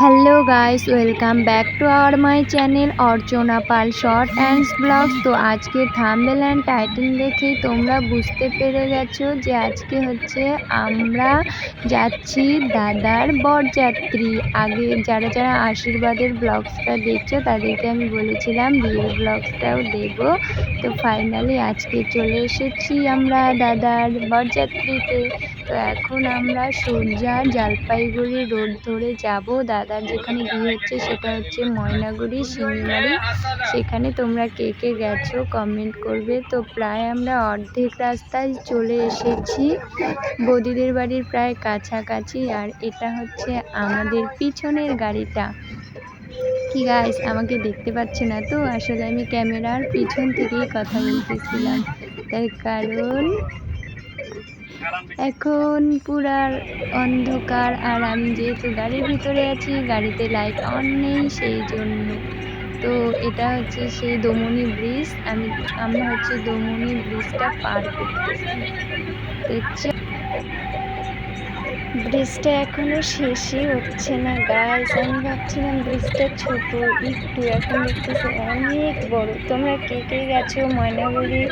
Hello guys welcome back to our my channel Archana Pal short ands blogs তো আজকে thumbnail and title দেখেই তোমরা বুঝতে পেরে গেছো যে আজকে হচ্ছে আমরা যাচ্ছি দাদার বরযাত্রী। আগে যারা যারা আশীর্বাদের ব্লগসটা দেখছ, তাদেরকে আমি বলেছিলাম বিয়ের ব্লগসটাও দেব। তো ফাইনালি আজকে চলে এসেছি আমরা দাদার বরযাত্রীতে। তো এখন আমরা সোজা জলপাইগুড়ি রোড ধরে যাব। দাদার যেখানে বিয়ে হচ্ছে সেটা হচ্ছে ময়নাগুড়ি, শিঙিমারি। সেখানে তোমরা কে কে গেছো কমেন্ট করবে। তো প্রায় আমরা অর্ধেক রাস্তায় চলে এসেছি। বৌদিদের বাড়ির প্রায় কাছাকাছি আর এটা হচ্ছে আমাদের পিছনের গাড়িটা। কি গাইস আমাকে দেখতে পাচ্ছে না তো? আসলে আমি ক্যামেরার পিছন থেকেই কথা বলতেছিলাম। তার কারণ এখন পুরার অন্ধকার আর আমি যেহেতু গাড়ির ভিতরে আছি, গাড়িতে লাইট অন নেই সেই জন্য। তো এটা হচ্ছে সেই দমনি ব্রিজ আমি, আমরা হচ্ছে দমনি ব্রিজটা পার করতেছি। তো ব্রিজটা এখনও শেষই হচ্ছে না গাইস আমি ভাবছিলাম ব্রিজটা ছোট, একটু। এখন দেখতেছি অনেক বড়। তোমরা কে কে গেছো ময়নাগুড়ি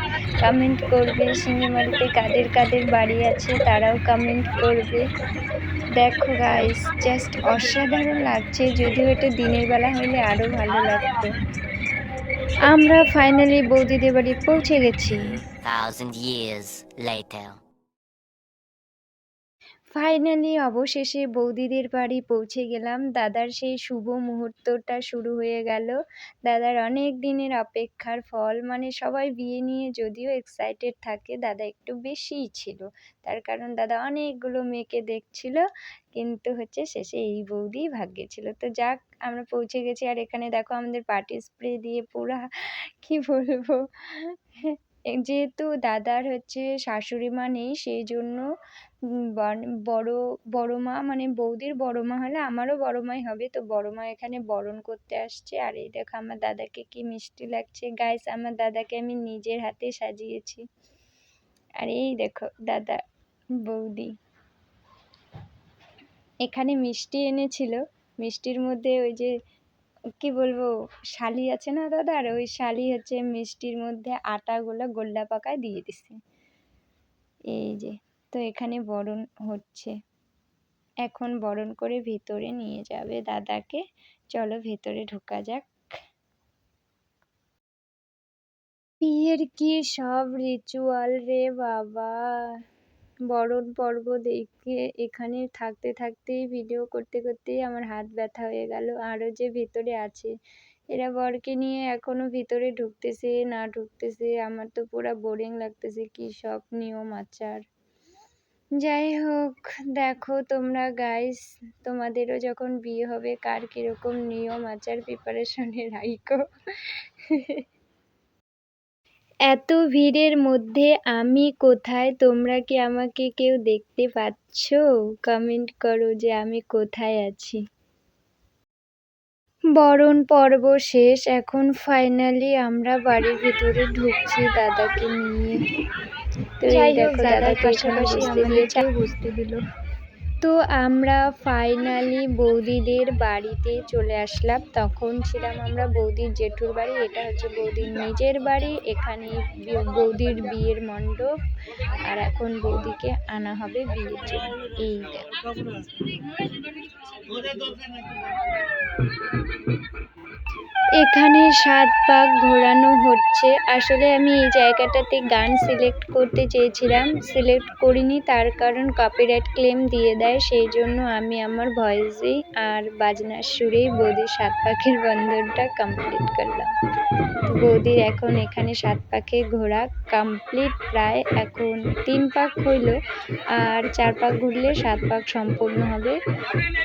কমেন্ট করবে। সিঙ্গিমারিতে কাদের কাদের বাড়ি আছে তারাও কমেন্ট করবে। দেখো গাইস জাস্ট অসাধারণ লাগছে। যদিও এটা দিনের বেলা হলে আরও ভালো লাগতো। আমরা ফাইনালি বৌদিদের বাড়ি পৌঁছে গেছি। Thousand years later. ফাইনালি অবশেষে বৌদিদের বাড়ি পৌঁছে গেলাম। দাদার সেই শুভ মুহূর্তটা শুরু হয়ে গেল। দাদার অনেক দিনের অপেক্ষার ফল মানে সবাই বিয়ে নিয়ে যদিও এক্সাইটেড থাকে, দাদা একটু বেশিই ছিল। তার কারণ দাদা অনেকগুলো মেয়েকে দেখছিল, কিন্তু হচ্ছে শেষে এই বৌদি ভাগ্যে ছিল। তো যাক, আমরা পৌঁছে গেছি। আর এখানে দেখো আমাদের পার্টি স্প্রে দিয়ে পুরা, কি বলব? যেহেতু দাদার হচ্ছে শাশুড়ি মা নেই সেই জন্য বড় বড় মা মানে বৌদির বড় মা হলে আমারও বড় মাই হবে। তো বড় মা এখানে বরণ করতে আসছে। আর এই দেখো আমার দাদাকে কি মিষ্টি লাগছে। গাইস আমার দাদাকে আমি নিজের হাতে সাজিয়েছি। আর এই দেখো দাদা, বৌদি। এখানে মিষ্টি এনেছিল। মিষ্টির মধ্যে ওই যে কি বলব, শালি আছে না দাদার? ওই শালি হচ্ছে মিষ্টির মধ্যে আটাগুলো গোল্লা পাকায় দিয়ে দিছে। এই যে, তো এখানে বরণ হচ্ছে। এখন বরণ করে ভিতরে নিয়ে যাবে দাদাকে। চলো ভেতরে ঢোকা যাক। বিয়ের কি সব রিচুয়াল রে বাবা? বরণ পর্ব দেখে এখানে থাকতে থাকতেই ভিডিও করতে করতেই আমার হাত ব্যথা হয়ে গেল। আরও যে ভিতরে আছে, এরা বরকে নিয়ে এখনও ভিতরে ঢুকতেছে, না ঢুকতেছে, আমার তো পুরো বোরিং লাগতেছে, কি সব নিয়ম আচার। যাই হোক, দেখো তোমরা গাইস তোমাদেরও যখন বিয়ে হবে, কার কীরকম নিয়ম আচার প্রিপারেশনে রাইখো? এত ভিড়ের মধ্যে আমি কোথায়? তোমরা কি আমাকে কেউ দেখতে পাচ্ছ? কমেন্ট করো যে আমি কোথায় আছি। বরণ পর্ব শেষ। এখন ফাইনালি আমরা বাড়ির ভিতরে ঢুকছি দাদাকে নিয়ে। তো এই দেখো দাদার পাশাপাশি বুঝতে দিল। তো আমরা ফাইনালি বৌদিদের বাড়িতে চলে আসলাম। তখন ছিলাম আমরা বৌদির জেঠুর বাড়ি, এটা হচ্ছে বৌদির নিজের বাড়ি, এখানে বৌদির বিয়ের মণ্ডপ, আর এখন বৌদিকে আনা হবে বিয়ের জন্য। এই এখানে সাত পাক ঘোরানো হচ্ছে। আসলে আমি এই জায়গাটাতে গান সিলেক্ট করতে চেয়েছিলাম। সিলেক্ট করিনি, তার কারণ কপিরাইট ক্লেম দিয়ে দেয়। সেই জন্য আমি আমার ভয়েসেই আর বাজনার সুরেই বৌদির সাত পাখির বন্ধনটা কমপ্লিট করলাম। বৌদির এখন এখানে সাত পাখি ঘোরা কমপ্লিট প্রায় এখন তিন পাক হইল আর চার পাক ঘুরলে সাত পাক সম্পূর্ণ হবে।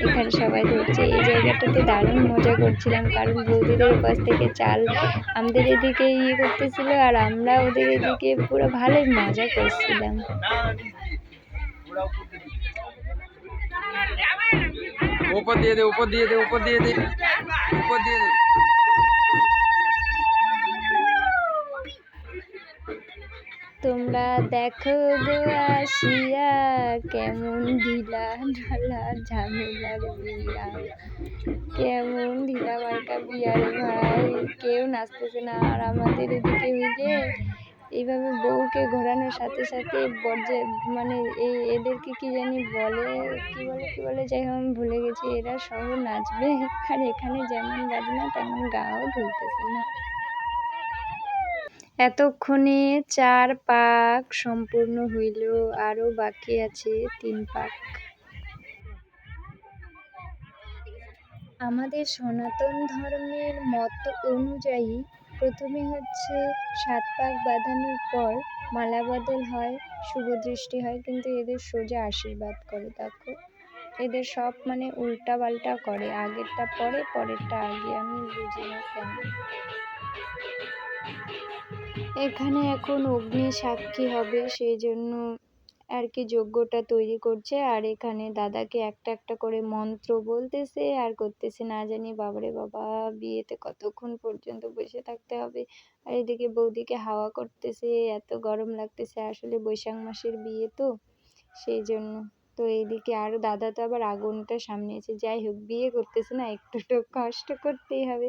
এখানে সবাই ঘুরছে। এই জায়গাটাতে দারুণ মজা করছিলাম, কারণ বৌদিদের ওপাশ থেকে চাল আমাদের এদিকে ইয়ে করতেছিল আর আমরা ওদের এদিকে পুরো ভালোই মজা করছিলাম। উপর দিয়ে দে, উপর দিয়ে দে, উপর দিয়ে দে, উপর দিয়ে দে। তোমরা দেখো গো আসিয়া কেমন ঢিলা ঢালা ঝামেলার বিয়া কেমন ঢিলা মার্কা বিয়া রে ভাই, কেউ নাচতেছে না আর আমাদের এদিকে যে এইভাবে বউকে ঘোরানোর সাথে সাথে বর্জে মানে এই এদেরকে কি জানি বলে, কি বলে কি বলে, যাই হোক, আমি ভুলে গেছি, এরা সব নাচবে। আর এখানে যেমন বাজনা, তেমন গাও ঢুকতেছে না। এতক্ষণে চার পাক সম্পূর্ণ হইল, আরও বাকি আছে তিন পাক। আমাদের সনাতন ধর্মের মত অনুযায়ী প্রথমে হচ্ছে সাত পাক বাঁধানোর পর মালা বদল হয়, শুভ দৃষ্টি হয়, কিন্তু এদের সোজা আশীর্বাদ করে, দেখো। এদের সব মানে উল্টা পাল্টা করে, আগেরটা পরে, পরেরটা আগে, আমি বুঝি না কেন। এখানে এখন অগ্নি সাক্ষী হবে, সেই জন্য আর কি যজ্ঞটা তৈরি করছে। আর এখানে দাদাকে একটা একটা করে মন্ত্র বলতেছে, আর করতেছে না জানি, বাবারে বাবা, বিয়েতে কতক্ষণ পর্যন্ত বসে থাকতে হবে? আর এদিকে বৌদিকে হাওয়া করতেছে, এত গরম লাগতেছে, আসলে বৈশাখ মাসের বিয়ে তো, সেই জন্য। তো এইদিকে আর দাদা তো আবার আগুনটা সামনে আছে যাই হোক, বিয়ে করতেছে না একটু তো কষ্ট করতেই হবে।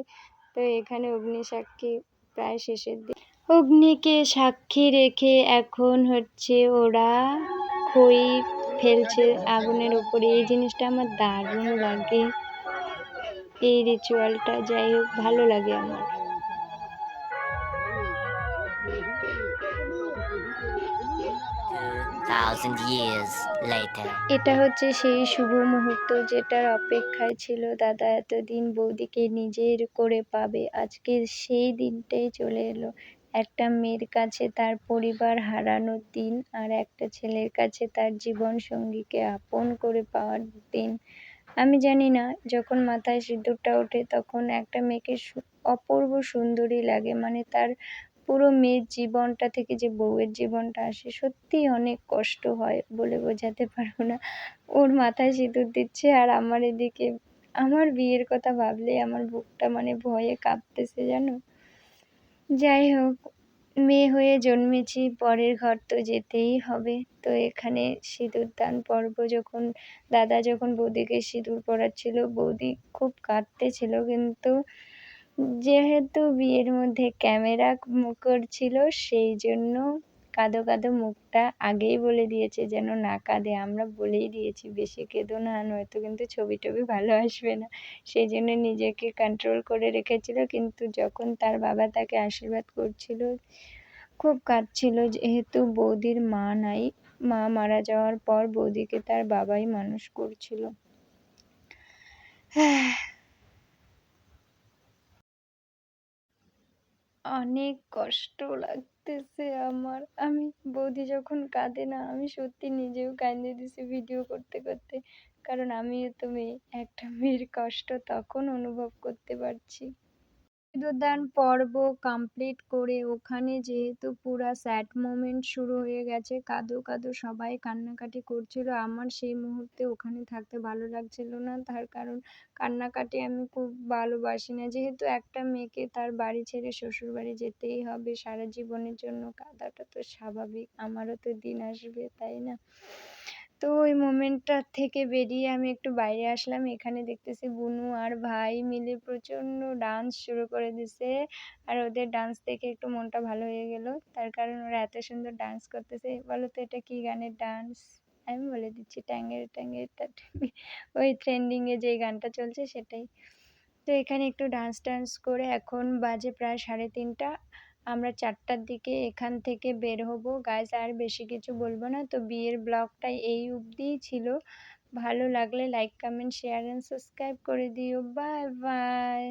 তো এখানে অগ্নি সাক্ষী প্রায় শেষের দিকে। অগ্নিকে সাক্ষী রেখে এখন হচ্ছে ওরা খই ফেলছে আগুনের উপরে। এই জিনিসটা আমার দারুণ লাগে। এই রিচুয়ালটা যাই হোক ভালো লাগে আমার. এটা হচ্ছে সেই শুভ মুহূর্ত যেটার অপেক্ষায় ছিল। দাদা এতদিন বৌদিকে নিজের করে পাবে। আজকে সেই দিনটাই চলে এলো। একটা মেয়ের কাছে তার পরিবার হারানোর দিন আর একটা ছেলের কাছে তার জীবন সঙ্গীকে আপন করে পাওয়ার দিন। আমি জানি না, যখন মাথায় সিঁদুরটা ওঠে তখন একটা মেয়েকে অপূর্ব সুন্দরী লাগে। মানে তার পুরো মেয়ের জীবনটা থেকে যে বউয়ের জীবনটা আসে, সত্যিই অনেক কষ্ট হয় বলে বোঝাতে পারব না। ওর মাথায় সিঁদুর দিচ্ছে আর আমার এদিকে, আমার বিয়ের কথা ভাবলেই আমার বুকটা মানে ভয়ে কাঁপতেছে, জানো? যাই হোক, মেয়ে হয়ে জন্মেছি, পরের ঘর তো যেতেই হবে। তো এখানে সিঁদুর দান পর্ব যখন, দাদা যখন বৌদিকে সিঁদুর পরাচ্ছিল, বৌদি খুব কাঁদতেছিল কিন্তু যেহেতু বিয়ের মধ্যে ক্যামেরা করছিল, সেই জন্য কাঁদো কাঁদো মুখটা আগেই বলে দিয়েছে যেন না কাঁদে। আমরা বলেই দিয়েছি, বেশি কেঁদো না, নয়তো কিন্তু ছবি টবি ভালো আসবে না। সেই জন্য নিজেকে কন্ট্রোল করে রেখেছিল, কিন্তু যখন তার বাবা তাকে আশীর্বাদ করছিল, খুব কাঁদছিল যেহেতু বৌদির মা নাই। মা মারা যাওয়ার পর বৌদিকে তার বাবাই মানুষ করছিল। অনেক কষ্ট লাগতেছে আমার। আমি বৌদি যখন কাঁদে না, আমি সত্যি নিজেও কাঁদে দিছি ভিডিও করতে করতে। কারণ আমিও তো মেয়ে, একটা মেয়ের কষ্ট তখন অনুভব করতে পারছি। সিঁদুরদান পর্ব কমপ্লিট করে ওখানে যেহেতু পুরা স্যাড মোমেন্ট শুরু হয়ে গেছে, কাঁদো কাঁদো সবাই কান্নাকাটি করছিল। আমার সেই মুহূর্তে ওখানে থাকতে ভালো লাগছিল না, তার কারণ কান্নাকাটি আমি খুব ভালোবাসি না। যেহেতু একটা মেয়েকে তার বাড়ি ছেড়ে শ্বশুর বাড়ি যেতেই হবে, সারা জীবনের জন্য কাঁদাটা তো স্বাভাবিক, আমারও তো দিন আসবে, তাই না? তো ওই মোমেন্টটা থেকে বেরিয়ে আমি একটু বাইরে আসলাম। এখানে দেখতেছি বুনু আর ভাই মিলে প্রচণ্ড ডান্স শুরু করে দিছে। আর ওদের ডান্স দেখে একটু মনটা ভালো হয়ে গেল। তার কারণ ওরা এত সুন্দর ডান্স করতেছে। বলো তো এটা কী গানের ডান্স আমি বলে দিচ্ছি, ট্যাঙ্গের ট্যাঙ্গের ওই ট্রেন্ডিংয়ে যেই গানটা চলছে সেটাই। তো এখানে একটু ডান্স টান্স করে এখন বাজে প্রায় সাড়ে তিনটা। আমরা চারটার দিকে এখান থেকে বের হব। গাইজ আর বেশি কিছু বলব না। তো বিয়ের ব্লগটা এই অবধিই ছিল। ভালো লাগলে like comment share and subscribe করে দিও। Bye bye